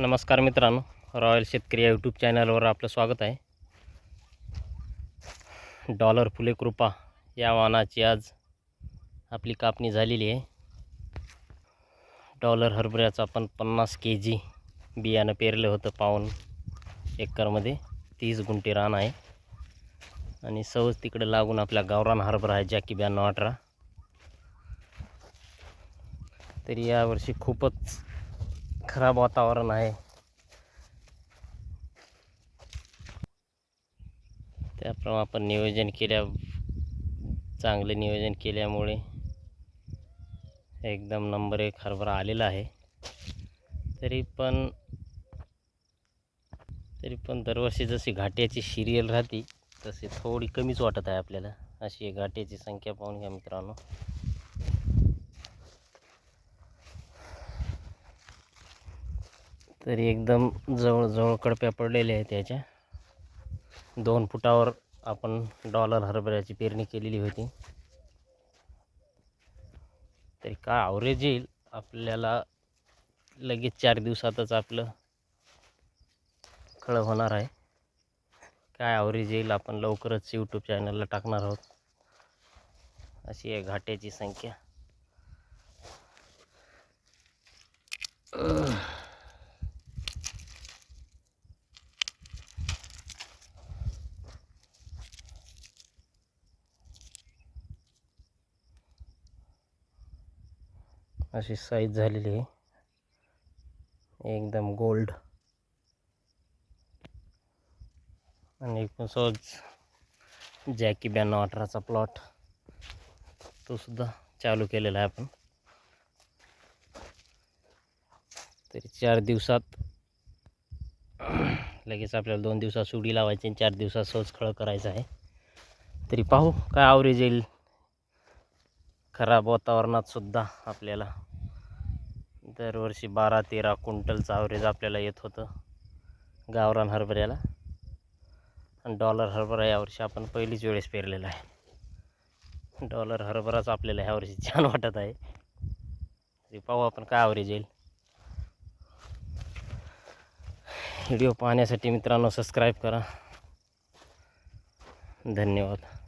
नमस्कार मित्रांनो रॉयल शेतकरी या यूट्यूब चॅनलवर आपलं स्वागत आहे. डॉलर फुले कृपा या वाहनाची आज आपली कापणी झालेली आहे. डॉलर हरभऱ्याचं आपण पन्नास के जी बियाणं पेरलं होतं पाऊन एकरमध्ये. तीस गुंठे रान आहे. आणि सहज तिकडे लागून आपल्या गावरान हरभरा आहे जॅकी ब्याण्णव अठरा. तरी यावर्षी खूपच खराब वातावरण आहे. त्याप्रमाणे आपण नियोजन केल्या चांगले नियोजन केल्यामुळे एकदम नंबर एक हरभरा आलेला आहे. तरी पण तरी पण दरवर्षी जशी घाट्याची सिरियल राहते तसे थोडी कमीच वाटत आहे आपल्याला. अशी घाट्याची संख्या पाहून घ्या मित्रांनो. तरी एकदम जवळजवळ कडप्या पडलेल्या आहेत त्याच्या दोन फुटावर आपण डॉलर हरभऱ्याची पेरणी केलेली होती. तरी काय आवरेज येईल? आपल्याला लगेच चार दिवसातच आपलं खळं होणार आहे. काय आवरेज येईल आपण लवकरच यूट्यूब चॅनलला टाकणार आहोत. अशी आहे घाट्याची संख्या. अशी साईज झालेली आहे. एकदम गोल्ड आणि एकूण जॅकी ब्याण्णव अठराचा प्लॉट तो सुद्धा चालू केलेला आहे आपण. तरी चार दिवसात लगेच आपल्याला दोन दिवसात सुडी लावायची आणि चार दिवसात सहज खळ करायचं आहे. तरी पाहू काय आवरेज येईल. खराब वातावरणात सुद्धा आपल्याला दरवर्षी बारा तेरा क्विंटलचं ॲव्हरेज आपल्याला येत होतं. गावरान हरभऱ्याला. आणि डॉलर हरभरा यावर्षी आपण पहिलीच वेळेस पेरलेला आहे. डॉलर हरभराच आपल्याला ह्यावर्षी छान वाटत आहे. तरी पाहू आपण काय ॲव्हरेज येईल. व्हिडिओ पाहण्यासाठी मित्रांनो सबस्क्राईब करा. धन्यवाद.